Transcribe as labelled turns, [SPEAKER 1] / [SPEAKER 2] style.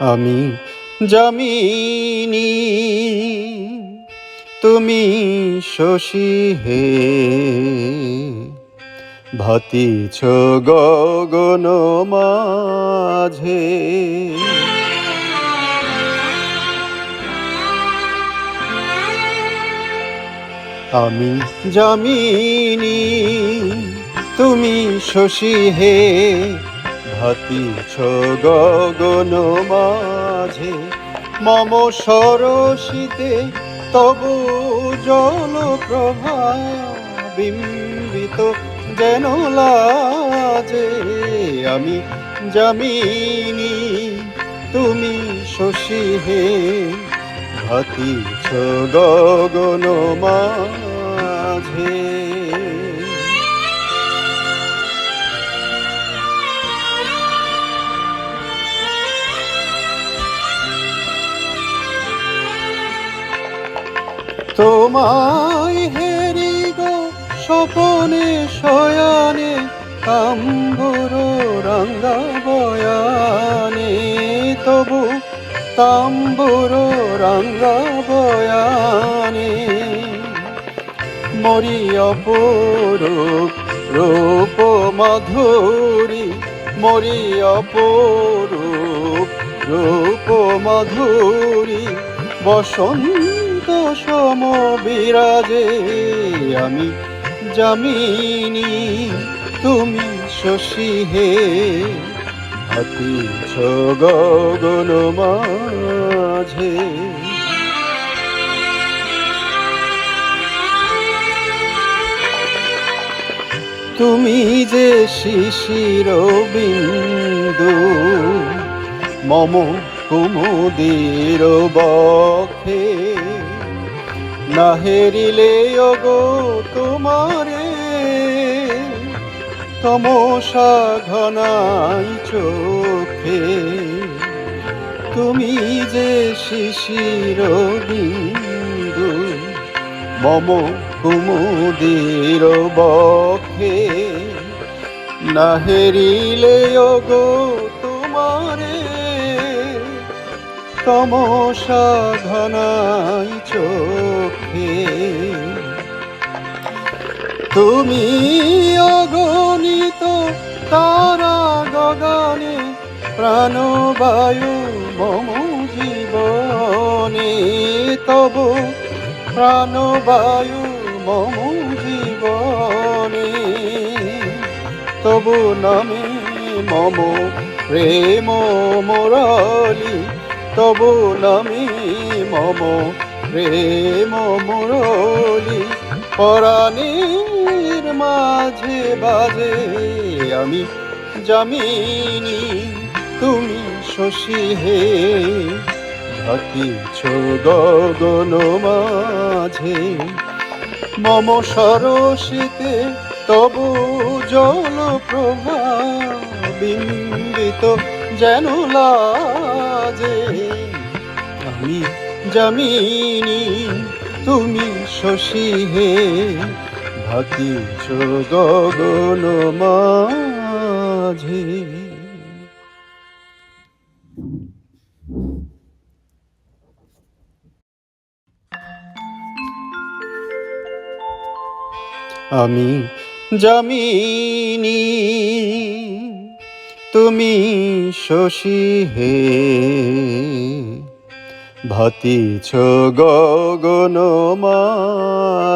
[SPEAKER 1] আমি জামিনী তুমি শশী হে। ভাতিছ গগন মাঝে। আমি জামিনী তুমি শশী হে। ভাতিছ গগন মাঝে, মম সরসিতে তবু জল বিম্বিত যেন লাজে, আমি জামিনী তুমি শশী হে। ভাতিছ গগন মাঝে তোমায় হেরি গো, স্বপনে, শয়ানে তাম্বুর রঙ্গা বয়ানে। তবু তাম্বুর রঙ্গা বয়ানে। মরি অপরূপ রূপ মাধুরী, মরি অপরূপ রূপ মাধুরী, বসন্ত সম বিরাজে আমি জামিনী তুমি শশী হে। হাতিছ গগন মাঝে। তুমি যে শিশির বিন্দু, মম কুমুদির বক্ষে না হেরিলে গো তোমারে। তমসা ঘনাই চোখে। তুমি যে শিশির বিন্দু, মম কুমুদির বক্ষে না হেরিলে গো তমসা ঘনাই চোখে। তুমি অগণিত তারা গগনে প্রাণবায়ু মম জীবনে, তবু প্রাণবায়ু মম জীবনে। তবু নামে মম প্রেম মুরলি তবু নামে মম প্রেম মুরলি, পরাণের মাঝে বাজে আমি, জামিনী, তুমি শশী হে। ভাতিছ গগন মাঝে, মম সরসিতে তবু জল প্রভা বিম্বিত যেন লাজে। আমি জামিনী তুমি শশী হে। ভাতিছ গগন মাঝে। আমি জামিনী। তুমি শশী হে। ভাতিছ গগন মাঝে